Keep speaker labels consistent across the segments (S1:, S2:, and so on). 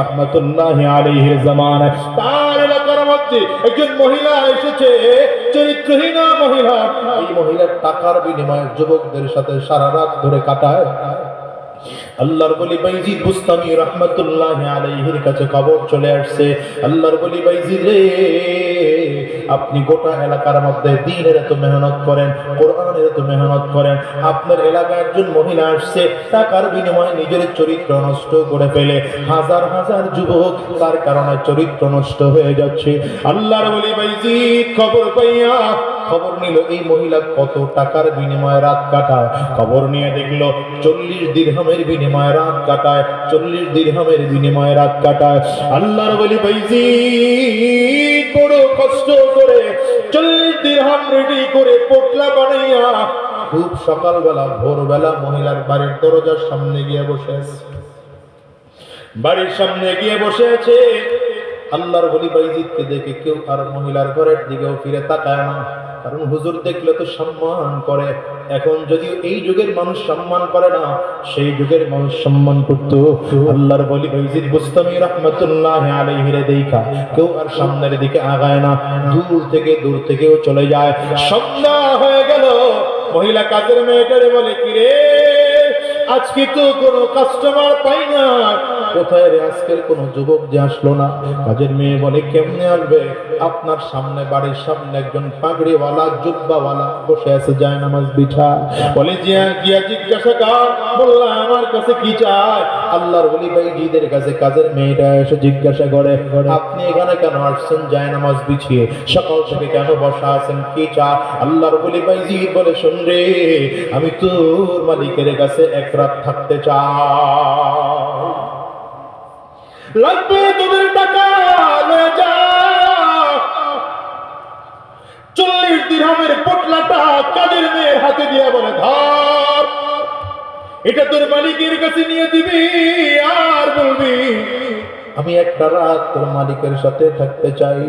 S1: রহমতুল্লাহ তার এলাকার মধ্যে একজন মহিলা এসেছে মহিলা। এই মহিলার টাকার বিনিময়ে যুবকদের সাথে সারা রাত ধরে কাটায়। আল্লাহর বলি বাইজিদ বুস্তামি রহমতুল্লাহ আলাইহির কাছে খবর চলে আসছে। আল্লাহর বলি বাইজিদ রে আপনি গোটা এলাকার মধ্যে দিনের এত মেহনত করেন, কোরআনের এত মেহনত করেন, আপনার এলাকায় একজন মহিলা আসছে, টাকার বিনিময়ে নিজের চরিত্র নষ্ট করে ফেলে। হাজার হাজার যুবক তার কারণে চরিত্র নষ্ট হয়ে যাচ্ছে। আল্লাহর বলি খবর পাইয়া খবর নিল, এই মহিলা কত টাকার বিনিময়ে রাত কাটায়। খবর নিয়ে দেখল, চল্লিশ দিরহামের বিনিময়ে রাত কাটায়, চল্লিশ দিরহামের বিনিময়ে রাত কাটায়। আল্লাহর বলি বাইজি বড় কষ্ট করে চল্লিশ দিরহাম রেডি করে পোটলা বানাইয়া খুব সকালবেলা, ভোরবেলা মহিলার বাড়ির দরজার সামনে গিয়ে বসে আছে। বাড়ির সামনে গিয়ে বসে আছে। আল্লাহর বলি বাইজিদকে দেখে কেউ আর মহিলার ঘরের দিকেও ফিরে তাকায় না। কারণ হুজুর দেখলে তো সম্মান করে। এখন যদিও এই যুগের মানুষ সম্মান করে না, সেই যুগের মানুষ সম্মান করত। আল্লাহর বলি বাইজিদ বুস্তামি রহমতুল্লাহ আলাইহিরে দেখা কেউ আর সামনের দিকে আগায় না, দূর থেকে দূর থেকেও চলে যায়। সন্ধ্যা হয়ে গেল, মহিলা কাজের মেয়েটারে বলে কি রে আজকে তো কোনো কাস্টমার পাই না। কোথায় রে আজকের কোন যুবক যে আসলো না? কাজের মেয়ে বলে, কেমনে আসবে? আপনার সামনে, বাড়ির সামনে একজন পাগড়িওয়ালা, জুব্বাওয়ালা বসে আছে যায় নামাজ বিঠা। বলে, জিয়া, গিয়া জিজ্ঞাসা কর। আমার কাছে কি আল্লাহর কাছে কাজের মেয়েটা এসে জিজ্ঞাসা করে, আপনি এখানে কেন আসছেন যায় নামাজ বিছিয়ে? সকাল থেকে কেন বসা আছেন? কি চা? আল্লাহর বলি ভাই জি বলে শুন রে আমি তোর মালিকের কাছে এক রাত থাকতে চাই। লাগবে তোদের টাকা, লয়ে যা চল্লিশ দিরহামের পটলাটা কাদের মেয়ের হাতে দিয়ে বলে, ধর, এটা তোর মালিকের কাছে নিয়ে দিবি আর বলবি। আমি একটা রাত তোর মালিকের সাথে থাকতে চাই।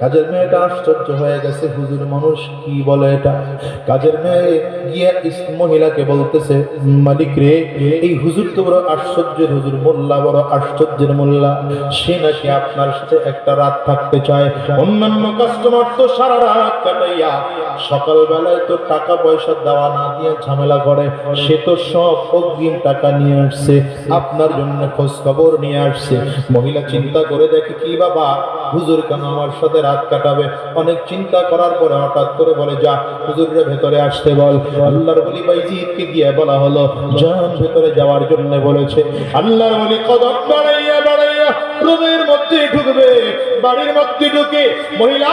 S1: কাজের মেয়েটা আশ্চর্য হয়ে গেছে, হুজুর মানুষ কি বলে এটা? কাজের মেয়ে গিয়ে মহিলাকে বলতেছে, মালিক রে, এই হুজুর তো বড় আশ্চর্যের হুজুর, মোল্লা বড় আশ্চর্যের মোল্লা। সে নাকি আপনার সাথে একটা রাত থাকতে চায়। অন্যান্য কাস্টমার তো সারা রাত কাটাইয়া সকালবেলায় তো টাকা পয়সা দেওয়া না দিয়ে ঝামেলা করে, সে তো সব অগ্রিম টাকা নিয়ে আসছে, আপনার জন্য খোঁজ খবর নিয়ে আসছে। মহিলা চিন্তা করে দেখে, কি বাবা, হুজুর কেন আমার সাথে রাত কাটাবে? অনেক চিন্তা করার পরে হঠাৎ করে বলে, যা, হুজুরের ভেতরে আসতে বল। আল্লাহর বলি বাইজিদকে গিয়ে বলা হলো যান ভেতরে যাওয়ার জন্য বলেছে। আল্লাহর বলি কদম বাড়াইয়া বাড়াইয়া রুমের মধ্যে ঢুকবে, বাড়ির মধ্যে ঢুকে মহিলা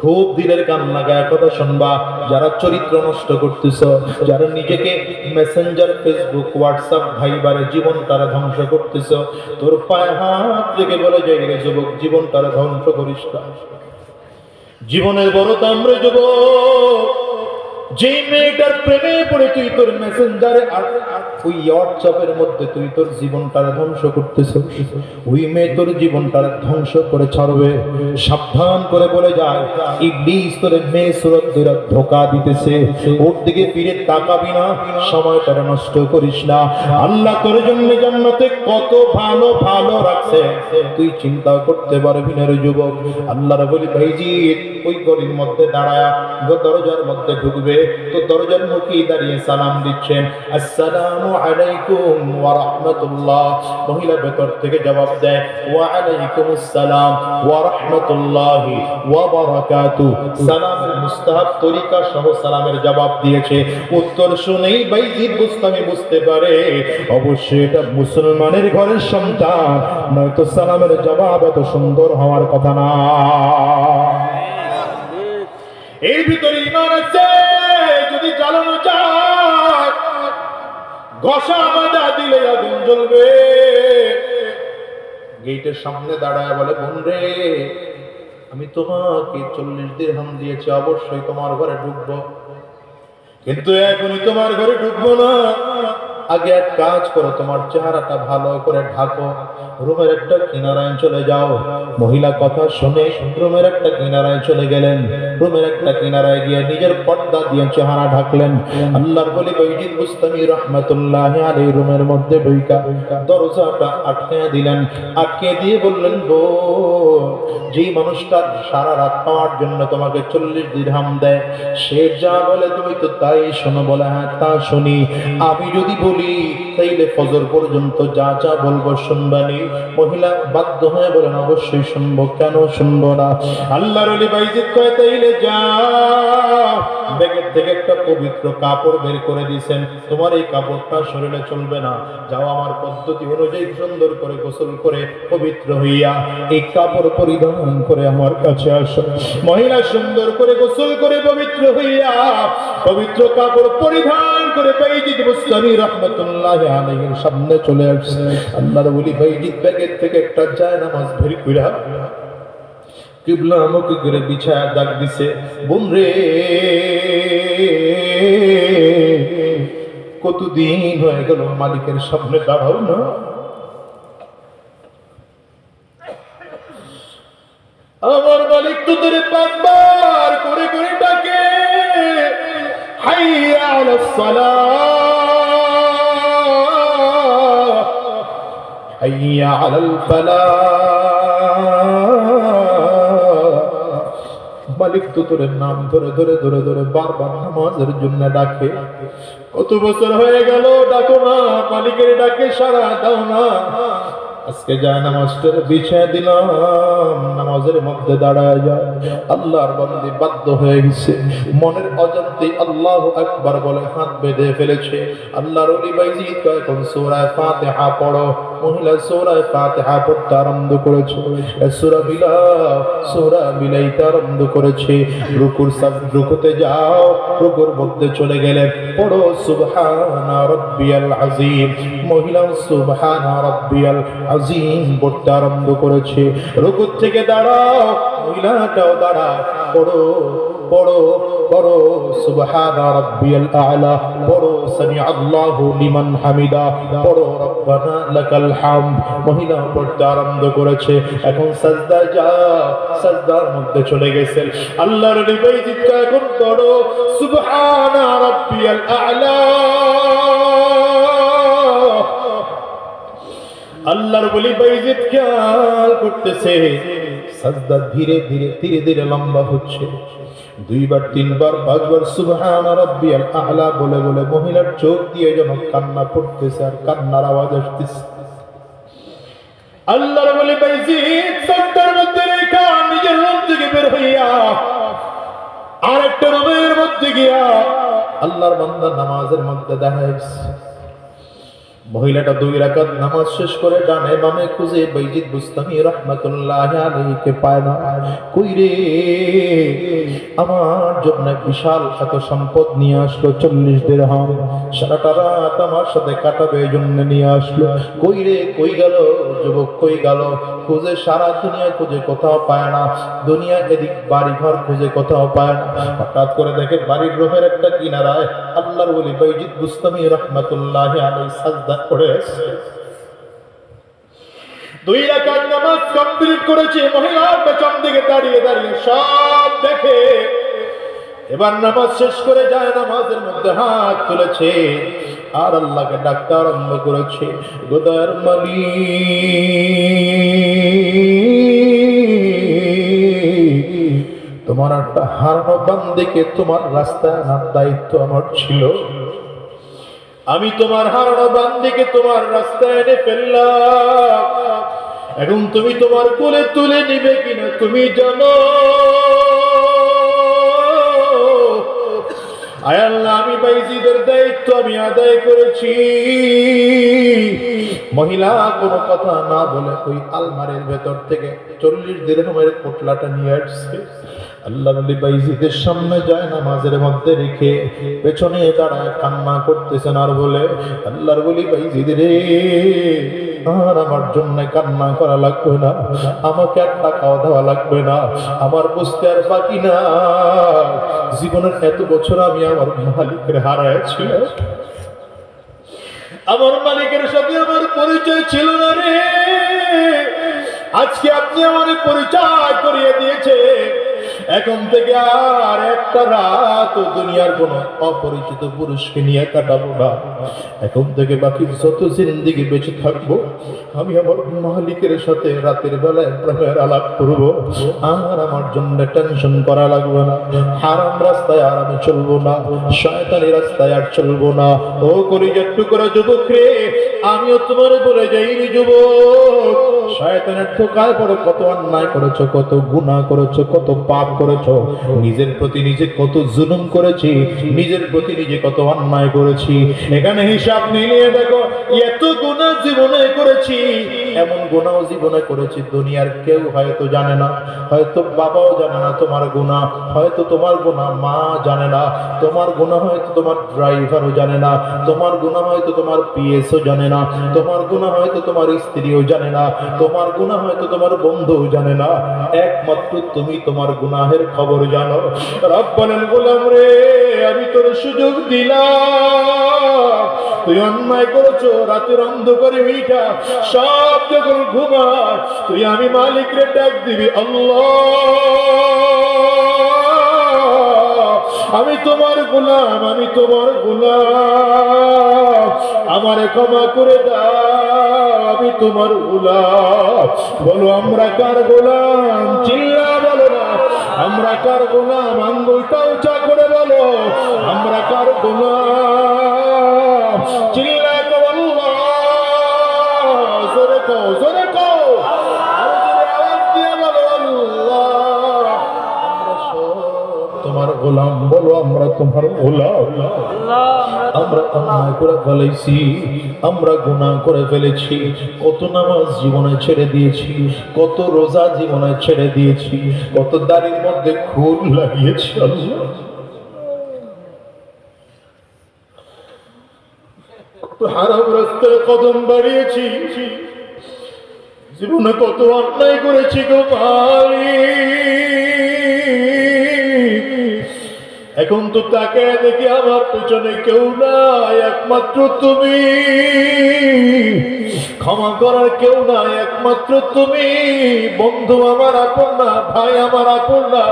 S1: খুব দিলের কান লাগায়, কথা শুনবা। যারা চরিত্র নষ্ট করতেছ, যারা নিজেকে মেসেঞ্জার ফেসবুক হোয়াটসঅ্যাপ ভাইবারে জীবন তারা ধ্বংস করতেছ, তোর পায়ে হাত থেকে বলে যাই রে যুবক, জীবন তারা ধ্বংস করিস জীবনের বড় তাম্রে যুবক যে মেয়েটার প্রেমে পড়ে তুই তোর ওই হোয়াটসঅ্যাপের মধ্যে তুই তোর জীবনটার ধ্বংস করতেছ, ওই মেয়ে তোর ধ্বংস করে ছাড়বে। সাবধান করে বলে যায়, ইবলিস তোর মেয়ে সুরত ধোকা দিতেছে, ওর দিকে ফিরে তাকাবি না সময়টা নষ্ট করিস না। আল্লাহ তোর জন্য জান্নাতে কত ভালো ভালো রাখছে। তুই চিন্তা করতে পারবি না রে যুবক। আল্লাহর বলি, ভাইজি, ওই গলির মধ্যে দাঁড়ায়, দরজার মধ্যে ঢুকবে। তো দরজার মুখে দাঁড়িয়ে সালাম দিচ্ছেন, আসসালামু আলাইকুম ওয়া রাহমাতুল্লাহ। মহিলা ভেতর থেকে জবাব দেয়, ওয়া আলাইকুম আসসালাম ওয়া রাহমাতুল্লাহি ওয়া বারাকাতু। সালামের মুস্তাহাব তরিকা সহ সালামের জবাব দিয়েছে। উত্তর শুনেই বাইজিদ বুস্তামি বুঝতে পারে, অবশ্যই এটা মুসলমানের ঘরের সন্তান, নয়তো সালামের জবাব এত সুন্দর হওয়ার কথা না। এর ভিতরে ইমান আছে। যদি জ্বালানো দিলে আগুন জ্বলবে। গেটের সামনে দাঁড়ায় বলে, বোন রে, আমি তোমাকে চল্লিশ দিরহাম দিয়েছি, অবশ্যই তোমার ঘরে ঢুকবো। কিন্তু এখনই তোমার ঘরে ঢুকবো না। আগে এক কাজ করো, তোমার চেহারাটা ভালো করে ঢাকো। রুমের একটা কিনারায় চলে যাও। মহিলা কথা শুনে রুমের একটা কিনারায় চলে গেলেন। রুমের একটা কিনারায় গিয়ে নিজের পর্দা দিয়ে চেহারা ঢাকলেন। আল্লাহর বলি বৈজিদ মুস্তামি রহমতুল্লাহ আলী রুমের মধ্যে ঢুইকা দরজাটা আটকে দিলেন। আটকে দিয়ে বললেন গো যেই মানুষটা সারা রাত পাওয়ার জন্য তোমাকে চল্লিশ দিরহাম দেয়, সে যা বলে তুমি তো তাই শোনো বলে হ্যাঁ তা শুনি। আমি যদি বলি তাইলে ফজর পর্যন্ত যা যা বলব শুনবানি। মহিলা বাধ্য হয়ে বলেন, অবশ্যই শুনব। কেন শুনব না? আল্লাহর অলি বাইজিৎ কয়, তাইলে যা ব্যাগের থেকে একটা পবিত্র কাপড় বের করে দিয়েছেন। তোমার এই কাপড়টা শরীরে চলবে না। যাও আমার পদ্ধতি অনুযায়ী সুন্দর করে গোসল করে পবিত্র হইয়া এই কাপড় পরিধান করে আমার কাছে আসো। মহিলা সুন্দর করে গোসল করে পবিত্র হইয়া পবিত্র কাপড় পরিধান করে বাইজিদ মুস্তানি রহমতুল্লাহ সামনে চলে আসছে। আল্লাহর বাইজিদ ব্যাগের থেকে একটা যায় নামাজ কইরা কিবলা আমাকে করে দিছে, বোন রে, কতদিন হয়ে গেল মালিকের সামনে দাঁড়াও না? আমার মালিক তোদের পাঁচবার করে করে ডাকে, হাইয়া হাইয়া على الفلاح. মালিক তো নাম ধরে ধরে ধরে ধরে বারবার নামাজের জন্য ডাকে। কত বছর হয়ে গেল, ডাকো না, মালিকের ডাকে সারা দাও না। আজকে যা নামাজটা বিছায় দিলাম। নামাজের মধ্যে দাঁড়ায় যায় আল্লাহর বন্দি বাধ্য হয়ে গেছে। মনের অজান্তে আল্লাহ একবার বলে হাত বেঁধে ফেলেছে। আল্লাহর এখন সূরায় পড়ো। মহিলা সূরায় পড়তে আরম্ভ করেছে। সূরা বিলাও সূরা বিলাইতে আরম্ভ করেছে। রুকুর রুকুতে যাও, রুকুর মধ্যে চলে গেলে পড়ো, সুবহানা রাব্বিয়াল আযীম। মহিলা, সুবহানা রাব্বিয়াল আযীম, পড়তে আরম্ভ করেছে। রুকুর থেকে দাঁড়াও দাঁড়াও পড়ো পড়ো পড়ো সুবহানা রাব্বিয়াল আ'লা পড়ো সামি আল্লাহু লিমান হামিদা পড়ো রব্বানা লাকাল হামদ। মহিলা পড়তে আরম্ভ করেছে, এখন সাজদা যা, সাজদার মধ্যে চলে গেছেন আল্লাহর নবী জিৎকা এখন পড়ো সুবহানা রাব্বিয়াল আ'লা। আল্লাহর বলি বাইজিৎ খেয়াল করতেছে সাজদা ধীরে ধীরে ধীরে ধীরে লম্বা হচ্ছে। দুইবার, তিনবার, পাঁচবার, সুবহান রাব্বিয়াল আ'লা বলে বলে মহিলার চোখ দিয়ে যেন কান্না পড়তেছে আর কান্নার আওয়াজ আসতেছে। আল্লাহর বলি বাইজিৎ সাজদার মধ্যে রেখা, নিজের রুম থেকে বের হইয়া আর একটা রুমের মধ্যে গিয়া, আল্লাহর বান্দা নামাজের মধ্যে দাঁড়াইছে মহিলাটা দুই রাকাত নামাজ শেষ করে ডানে বামে খুঁজে বাইজিদ বুস্তামি রহমাতুল্লাহ আলাইহিকে পায় না। কই রে? আমার জন্য বিশাল এত সম্পদ নিয়ে আসলো, চল্লিশ দিরহাম। সারাটা রাত আমার সাথে কাটাবে এই জন্য নিয়ে আসলো। কই রে? কই গেল? যুবক কই গেল? খুঁজে সারা দুনিয়া খুঁজে কোথাও পায় না। দুনিয়া এদিক বাড়ি ঘর খুঁজে কোথাও পায় না। হঠাৎ করে দেখে বাড়ির গ্রহের একটা কিনারায় আল্লাহর বলি বাইজিদ বুস্তামি রহমাতুল্লাহ আলাই সাজদা করে আসছে। দুই রাকাত নামাজ কমপ্লিট করেছে, মহিলা পেছন দিকে দাঁড়িয়ে দাঁড়িয়ে সব দেখে। এবার নামাজ শেষ করে যায়, নামাজের মধ্যে হাত তুলেছে। আর আল্লাহকে ডাকতে আরম্ভ করেছে, গোদার মালি তোমার একটা হারানো বান্দিকে তোমার রাস্তায় আনার দায়িত্ব আমার ছিল। আমি তোমার হারানো বান্দিকে তোমার রাস্তায় এনে ফেললাম। এখন তুমি তোমার কোলে তুলে নিবে কিনা তুমি জানো? আয় আল্লাহ, আমি বাইজিদের দায়িত্ব আমি আদায় করেছি। মহিলা, কোনো কথা না বলে ওই আলমারির ভেতর থেকে চল্লিশ দিরহমের পোটলাটা নিয়ে আসছে। আল্লাহ নবী বাইজিদের সামনে যায় নামাজের মধ্যে রেখে পেছনে দাঁড়ায় কান্না করতেছেন আর বলে, আল্লাহর বলি বাইজিদ রে, আর আমার জন্য কান্না করা লাগবে না, আমাকে আর টাকাও দেওয়া লাগবে না, আমার বুঝতে আর বাকি না। জীবনের এত বছর আমি আমার মালিকের হারাইছি আমার মালিকের সাথে আমার পরিচয় ছিল না রে। আজকে আপনি আমার পরিচয় করিয়ে দিয়েছে এখন থেকে আর একটা রাত দুনিয়ার কোন অপরিচিত পুরুষকে নিয়ে কাটাবো না। এখন থেকে বাকি যত জিন্দিগি বেঁচে থাকব, আমি আমার মালিকের সাথে রাতের বেলায় প্রেমের আলাপ করব। আর আমার জন্য টেনশন করা লাগবে না। হারাম রাস্তায় আর আমি চলবো না। শয়তানি রাস্তায় আর চলবো না। ও করি একটু করে যুবক রে, আমিও তোমার বলে যাই যুবক। শয়তানের ঠোকায় পড়ে, কত অন্যায় করেছ, কত গুনাহ করেছ, কত পাপ করেছ, নিজের প্রতি নিজে কত জুলুম করেছি, নিজের প্রতি নিজে কত অন্যায় করেছি। এখানে হিসাব মিলিয়ে দেখো, এত গুনাহ জীবনে করেছি, এমন গুনাহ জীবনে করেছি, দুনিয়ার কেউ হয়তো জানে না, হয়তো বাবাও জানে না তোমার গুনাহ হয়তো তোমার গুনাহ মা জানে না, তোমার গুনাহ হয়তো তোমার ড্রাইভারও জানে না, তোমার গুনাহ হয়তো তোমার পিএসও জানে না, তোমার গুনাহ হয়তো তোমার স্ত্রীও জানে না, তোমার গুনাহ হয়তো তোমার বন্ধুও জানে না, একমাত্র তুমি তোমার গুনাহের খবর জানো? রব বলেন গোলাম রে, আমি তোর সুযোগ দিলাম। তুই অন্যায় করেছ, রাতের অন্ধকারে মিঠা, সব যখন ঘুমাস তুই আমি মালিক রে ডাক দিবি, আল্লাহ। আমি তোমার গোলাম, আমি তোমার গোলাম। আমারে ক্ষমা করে দাও, আমি তোমার গোলাম। বলো, আমরা কার গোলাম? চিল্লা বলো না আমরা কার গোলাম? আঙ্গুলটা উঁচা করে বলো। আমরা কার গোলাম? করে ফেলেছি। আমরা গুনাহ করে ফেলেছি। কত নামাজ জীবনে ছেড়ে দিয়েছি, কত রোজা জীবনে ছেড়ে দিয়েছি, কত দাড়ির মধ্যে খুন লাগিয়েছি হারাম রাস্তায় কদম বাড়িয়েছি, জীবনে কত অন্যায় করেছি গো মালিক এখন তো তাকে দেখি আমার পেছনে কেউ নাই, একমাত্র তুমি। ক্ষমা করার কেউ নাই, একমাত্র তুমি। বন্ধু আমার আপন না, ভাই আমার আপন না,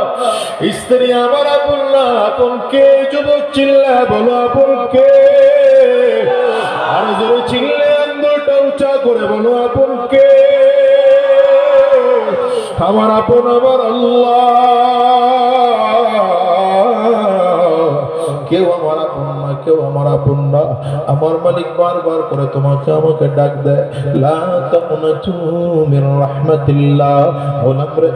S1: স্ত্রী আমার আপন না, আপন কে? যুবক চিল্লা, বলো আপন কে? আর জোরে চিল্লে আন্দোলনটা উঁচা করে, বলো আপন কে? আমার আপন আমার আল্লাহ। আমার আপন আমার মালিক বারবার করে তোমাকে আমাকে ডাক দেয়।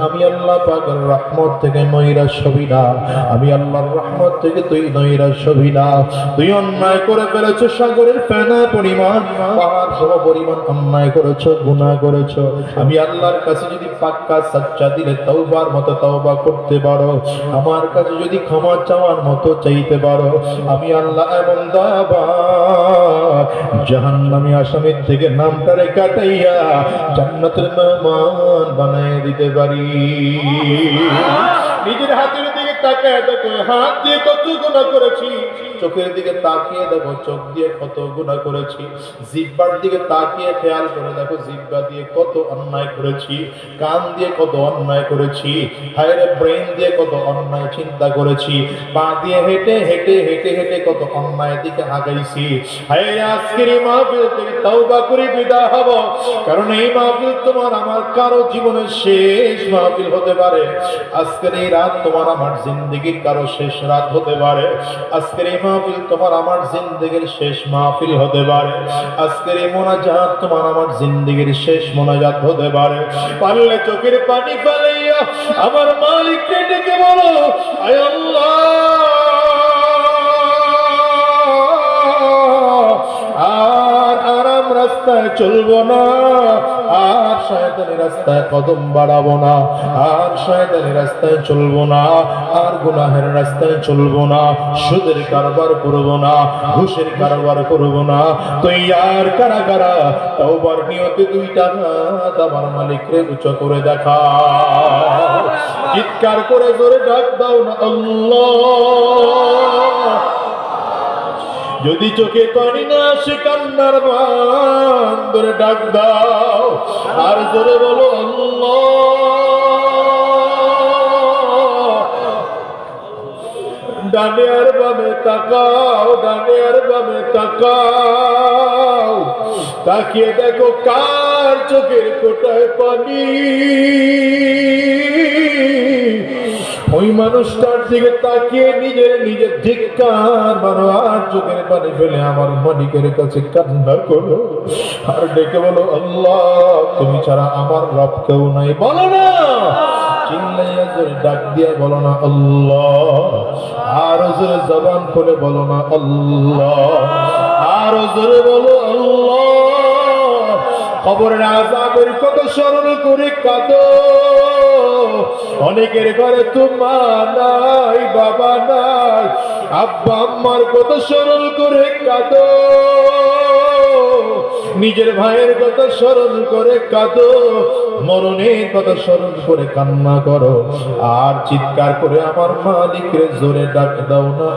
S1: আমি আল্লাহ পাকের রহমত থেকে নৈরাশ হবি না আমি আল্লাহর রহমত থেকে তুই নৈরাশ হবি না তুই অন্যায় করে ফেলেছো সাগরের ফেনা পরিমাণ। পাহাড় পরিমাণ অন্যায় করেছ, গুনাহ করেছ। আমি আল্লাহর কাছে যদি পাক্কা সাচ্চা দিলে তওবার মতো তওবা করতে পারো। আমার কাছে যদি ক্ষমা চাওয়ার মতো চাইতে পারো। আমি আল্লাহ এমন জাহান্নামী আসামির থেকে নামটারে কাটাইয়া জান্নাতের মেহমান বানায় দিতে পারি। নিজের হাতের চোখের দিকে তাকিয়ে দেখো, চোখ দিয়ে কত গুণা করেছি। জিব্বার দিকে তাকিয়ে খেয়াল করে দেখো, জিব্বা দিয়ে কত অন্যায় করেছি, কান দিয়ে কত অন্যায় করেছি ব্রেন দিয়ে কত অন্যায় চিন্তা করেছি, পা দিয়ে হেঁটে হেঁটে হেঁটে হেঁটে কত অন্যায় দিকে আগাইছি। আজকের এই মাহফিল থেকে করে বিদায় হব, কারণ এই মাহফিল তোমার আমার কারও জীবনের শেষ মাহফিল হতে পারে। আজকের এই রাত তোমার আমার জিন্দগির কারও শেষ রাত হতে পারে। আজকের এই মাহফিল তোমার আমার জিন্দগির শেষ মাহফিল হতে পারে। আজকের এই মোনাজাত তোমার আমার জিন্দগির শেষ মোনাজাত হতে পারে। পারলে চোখের পানি ফেলাইয়া আমার মালিককে ডেকে বলো, আয় আল্লাহ, আর আরাম রাস্তায় চলবো না। আর শয়তানি রাস্তায় কদম বাড়াবো না, আর শয়তানি রাস্তায় চলবো না, আর গুনাহের রাস্তায় চলবো না, সুদের কারবার করব না, ঘুষের কারবার করব না তুই আর কারা কারা তওবার নিয়তে দুইটা হাত আমার মালিককে উঁচু করে দেখা। চিৎকার করে জোরে ডাক দাও না আল্লাহ। যদি চোখে পানি না আসে কান্নার বান ধরে ডাক দাও, আর জোরে বলো ডানে আর বামে তাকাও, ডানে আর বামে তাকাও। তাকিয়ে দেখো কার চোখের কোটায় পানি। ওই মানুষটার দিকে তাকিয়ে নিজের নিজের ধিক্কার মারো, আর চোখের পানি ফেলে আমার মালিকের কাছে কান্না করো। আর ডেকে বলো, আল্লাহ, তুমি ছাড়া আমার রব কেউ নাই। বলো না। বলো না, আল্লাহ। জবান না, আল্লাহ। জোরে বলো, আল্লাহ। কত স্মরণ করে কাঁদো। অনেকের ঘরে তো মা নাই, বাবা নাই। আব্বা আম্মার কত স্মরণ করে কাঁদো। নিজের ভাইয়ের কথা স্মরণ করে কাঁদো। মরণের কথা স্মরণ করে কান্না করো। আর চিৎকার করে আমার মালিকের জোরে ডাক দাও না